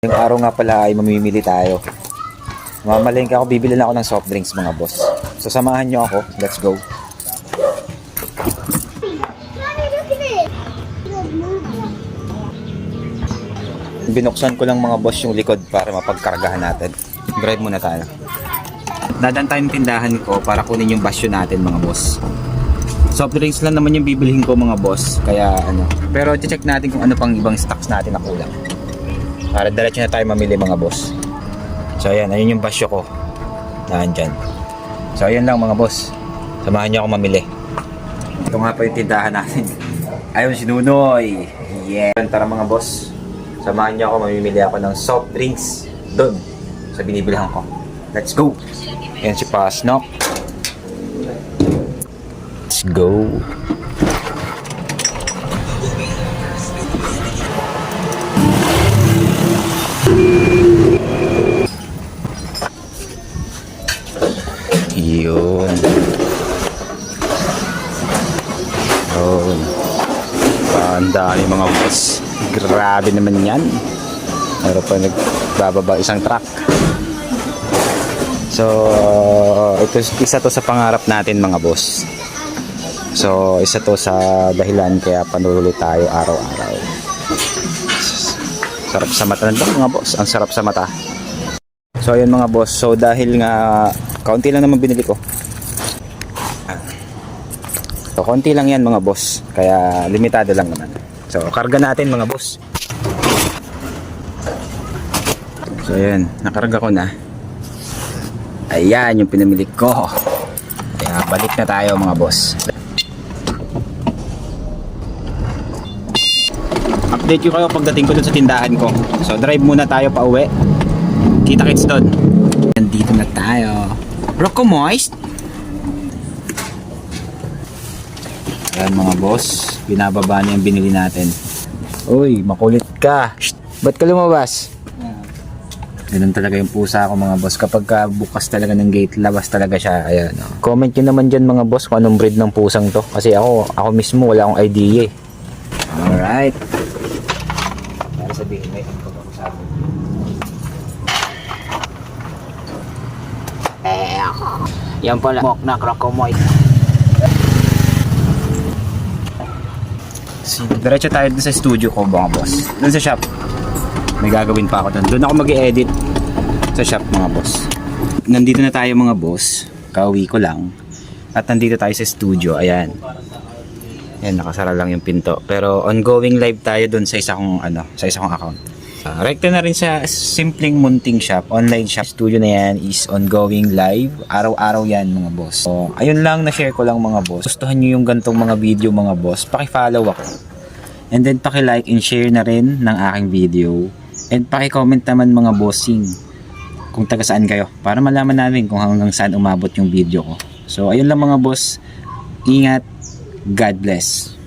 Yung araw nga pala ay mamimili tayo. Mamalengke ako, bibili lang ako ng soft drinks mga boss. So samahan nyo ako, let's go. Binuksan ko lang mga boss yung likod para mapagkargahan natin. Drive muna tayo. Dadan tayong tindahan ko para kunin yung basyo natin mga boss. Soft drinks lang naman yung bibilihin ko mga boss. Kaya ano. Pero check natin kung ano pang ibang stocks natin na kulang. Para diretso na tayo mamili mga boss. So ayan, ayun yung basyo ko. Nandyan. So ayan lang mga boss. Samahan niyo ako mamili. Ito nga pa yung tindahan natin. Ayun si Nunoy. Yeah. Tara mga boss. Samahan niyo ako, mamimili ako ng soft drinks doon sa binibilihan ko. Let's go! Ayan si Pasnok. Let's go! Yun. Yun. Ang dami mga boss. Grabe naman yan. Meron pa nagbababa isang truck. So, ito isa to sa pangarap natin mga boss. So, isa to sa dahilan kaya panuloy tayo araw-araw. Sarap sa mata nito mga boss. Ang sarap sa mata. So, ayun mga boss. So, dahil nga kaunti lang naman binili ko. So, konti lang yan mga boss. Kaya limitado lang naman. So, karga natin mga boss. So, ayan. Nakarga ko na. Ayan yung pinamili ko. Kaya balik na tayo mga boss. Update ko kayo pagdating ko dun sa tindahan ko. So, drive muna tayo pa uwi. Kita kits doon. Nandito na tayo. Rocco Moist. Ayan mga boss, binababa na yung binili natin. Uy, makulit ka. Shh, ba't ka lumabas? Ganun talaga yung pusa ko mga boss. Kapag ka bukas talaga ng gate, labas talaga siya. Ayan. oh. Comment nyo naman dyan mga boss kung anong breed ng pusang to. Kasi ako, ako mismo wala akong idea eh. Alright. Para sabihin, may ang pagkakasabi. Yan pala, mok na krokomoy. Diretso tayo dun sa studio ko mga boss. Dun sa shop. May gagawin pa ako dun. Dun ako mag edit sa shop mga boss. Nandito na tayo mga boss. Kauwi ko lang. At nandito tayo sa studio. Ayan. Ayan, nakasara lang yung pinto. Pero ongoing live tayo dun sa isa kong, ano, sa isa kong account. Uh, rekta na rin sa simpleng munting shop. Online shop studio na yan is ongoing live. Araw-araw yan mga boss. So, ayun lang na-share ko lang mga boss. Gustuhan nyo yung gantong mga video mga boss. Paki-follow ako. And then paki-like and share na rin ng aking video. And paki-comment naman mga bossing kung taga saan kayo. Para malaman namin kung hanggang saan umabot yung video ko. So ayun lang mga boss. Ingat. God bless.